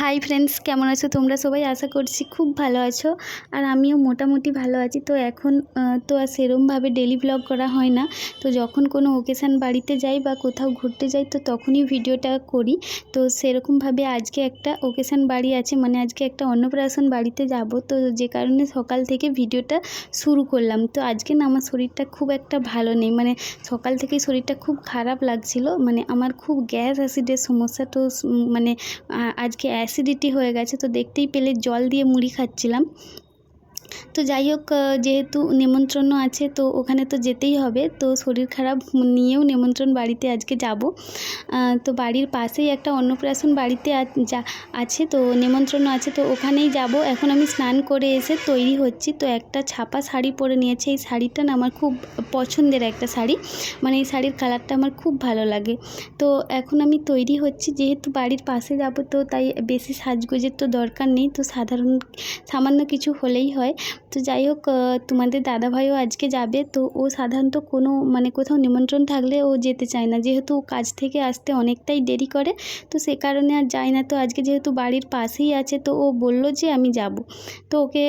Hi friends, কেমন আছো তোমরা সবাই? আশা করছি খুব ভালো আছো। আর আমিও মোটামুটি ভালো আছি। তো এখন তো আর সেরমভাবে ডেলি ব্লগ করা হয় না। তো যখন কোনো ওকেশান বাড়িতে যাই বা কোথাও ঘুরতে যাই, তো তখনই ভিডিওটা করি। তো সেরকমভাবে আজকে একটা ওকেশান বাড়ি আছে মানে আজকে একটা অন্নপ্রাশন বাড়িতে যাব। তো যে কারণে সকাল থেকে ভিডিওটা শুরু করলাম। তো আজকে না আমার শরীরটা খুব একটা ভালো নেই। মানে সকাল থেকেই শরীরটা খুব খারাপ লাগছিল। মানে আমার খুব গ্যাস অ্যাসিডের সমস্যা। তো মানে আজকে অ্যাসিডিটি হয়ে গেছে তো দেখতেই পেলে জল দিয়ে মুড়ি খাচ্ছিলাম। তো যাই হোক যেহেতু নেমন্ত্রণ আছে, তো ওখানে তো যেতেই হবে। তো শরীর খারাপ নিয়েও নেমন্ত্রণ বাড়িতে আজকে যাব। তো বাড়ির পাশেই একটা অন্নপ্রাশন বাড়িতে আছে, তো নেমন্ত্রণ আছে, তো ওখানেই যাব। এখন আমি স্নান করে এসে তৈরি হচ্ছি। তো একটা ছাপা শাড়ি পরে নিয়েছি। এই শাড়িটা না আমার খুব পছন্দের একটা শাড়ি। মানে এই শাড়ির কালারটা আমার খুব ভালো লাগে। তো এখন আমি তৈরি হচ্ছি। যেহেতু বাড়ির পাশে যাব, তো তাই বেশি সাজগোজের তো দরকার নেই। তো সাধারণ, সামান্য কিছু হলেই হয়। তো যাই হোক তোমাদের দাদাভাইও আজকে যাবে, তো ও সাধারণত কোনো মানে কোথাও নিমন্ত্রণ থাকলে ও যেতে চায় না। যেহেতু কাজ থেকে আসতে অনেকটাই দেরি করে, তো সে কারণে আর যায় না। তো আজকে যেহেতু বাড়ির পাশেই আছে, তো ও বলল যে আমি যাব। তো ওকে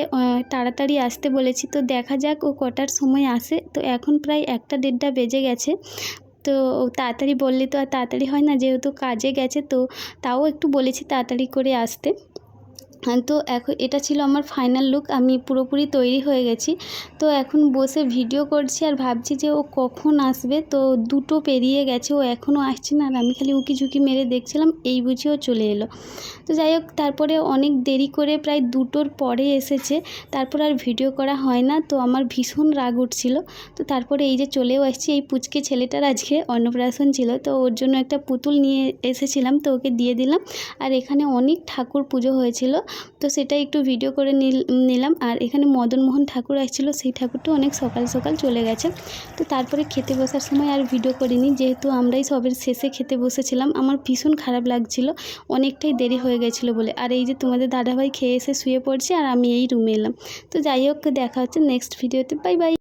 তাড়াতাড়ি আসতে বলেছি। তো দেখা যাক ও কটার সময় আসে। তো এখন প্রায় একটা দেড়টা বেজে গেছে। তো তাড়াতাড়ি বললে তো আর তাড়াতাড়ি হয় না, যেহেতু কাজে গেছে, তো তাও একটু বলেছি তাড়াতাড়ি করে আসতে। তো এখন এটা ছিল আমার ফাইনাল লুক আমি পুরোপুরি তৈরি হয়ে গেছি। তো এখন বসে ভিডিও করছি আর ভাবছি যে ও কখন আসবে। তো দুটো পেরিয়ে গেছে, ও এখনও আসছে না আর আমি খালি উকি ঝুঁকি মেরে দেখছিলাম, এই বুঝেও চলে এলো। তো যাই হোক, তারপরে অনেক দেরি করে প্রায় দুটোর পরে এসেছে, তারপর আর ভিডিও করা হয় না, তো আমার ভীষণ রাগ উঠছিল। তো তারপরে এই যে চলেও আসছি, এই পুচকে ছেলেটার আজকে অন্নপ্রাশন ছিল, তো ওর জন্য একটা পুতুল নিয়ে এসেছিলাম, তো ওকে দিয়ে দিলাম। আর এখানে অনেক ঠাকুর পুজো হয়েছিল তো সেটা একটু ভিডিও করে নিল- নিলাম। আর এখানে মদনমোহন ঠাকুর আসছিল, সেই ঠাকুরটা অনেক সকাল সকাল চলে গেছে। তো তারপরে খেতে বসার সময় আর ভিডিও করিনি। যেহেতু আমরাই সবের শেষে খেতে বসেছিলাম, আমার ভীষণ খারাপ লাগছিল। অনেকটাই দেরি হয়ে গেছিল বলে। আর এই যে তোমাদের দাদাভাই খেয়ে এসে শুয়ে পড়ছে, আর আমি এই রুমে এলাম। তো যাই হোক, দেখা হচ্ছে নেক্সট ভিডিওতে বাই বাই